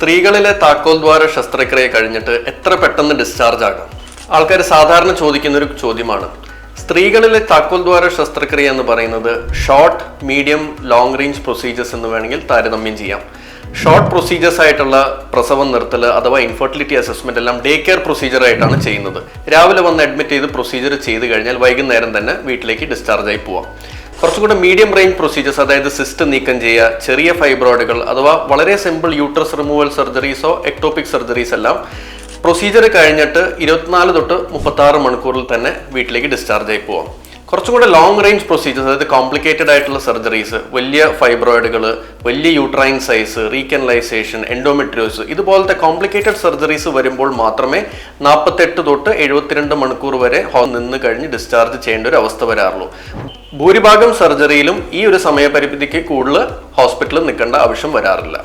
സ്ത്രീകളിലെ താക്കോൽദ്വാര ശസ്ത്രക്രിയ കഴിഞ്ഞിട്ട് എത്ര പെട്ടെന്ന് ഡിസ്ചാർജ് ആകാം? ആൾക്കാർ സാധാരണ ചോദിക്കുന്ന ഒരു ചോദ്യമാണ്. സ്ത്രീകളിലെ താക്കോൽദ്വാര ശസ്ത്രക്രിയ എന്ന് പറയുന്നത് short medium long range procedures എന്ന് വേണമെങ്കിൽ താരതമ്യം ചെയ്യാം. ഷോർട്ട് പ്രൊസീജിയേഴ്സ് ആയിട്ടുള്ള പ്രസവം നിർത്തൽ അഥവാ ഇൻഫെർട്ടിലിറ്റി അസസ്മെന്റ് എല്ലാം ഡേ കെയർ പ്രൊസീജിയർ ആയിട്ടാണ് ചെയ്യുന്നത്. രാവിലെ വന്ന് അഡ്മിറ്റ് ചെയ്ത് പ്രൊസീജിയർ ചെയ്ത് കഴിഞ്ഞാൽ വൈകുന്നേരം തന്നെ വീട്ടിലേക്ക് ഡിസ്ചാർജ് ആയി പോവാം. കുറച്ചുകൂടെ മീഡിയം റേഞ്ച് പ്രൊസീജിയേഴ്സ് അതായത് സിസ്റ്റ് നീക്കം ചെയ്യുക ചെറിയ ഫൈബ്രോയിഡുകൾ അഥവാ വളരെ സിമ്പിൾ യൂട്രസ് റിമൂവൽ സർജറീസോ എക്ടോപിക് സർജറീസ് എല്ലാം പ്രൊസീജിയർ കഴിഞ്ഞിട്ട് ഇരുപത്തിനാല് തൊട്ട് മുപ്പത്തി മണിക്കൂറിൽ തന്നെ വീട്ടിലേക്ക് ഡിസ്ചാർജ് ആയി പോവാം. കുറച്ചുകൂടെ ലോങ് റേഞ്ച് പ്രൊസീജിയേഴ്സ് അതായത് കോംപ്ലിക്കേറ്റഡ് ആയിട്ടുള്ള സർജറീസ് വലിയ ഫൈബ്രോയിഡുകൾ വലിയ യൂട്രൈൻ സൈസ് റീകനലൈസേഷൻ എൻഡോമെട്രിയോസ് ഇതുപോലത്തെ കോംപ്ലിക്കേറ്റഡ് സർജറീസ് വരുമ്പോൾ മാത്രമേ നാൽപ്പത്തെട്ട് തൊട്ട് എഴുപത്തിരണ്ട് മണിക്കൂർ വരെ നിന്ന് കഴിഞ്ഞ് ഡിസ്ചാർജ് ചെയ്യേണ്ട ഒരു അവസ്ഥ വരാറുള്ളൂ. ഭൂരിഭാഗം സർജറിയിലും ഈ ഒരു സമയപരിധിക്ക് കൂടുതൽ ഹോസ്പിറ്റലിൽ നിൽക്കേണ്ട ആവശ്യം വരാറില്ല.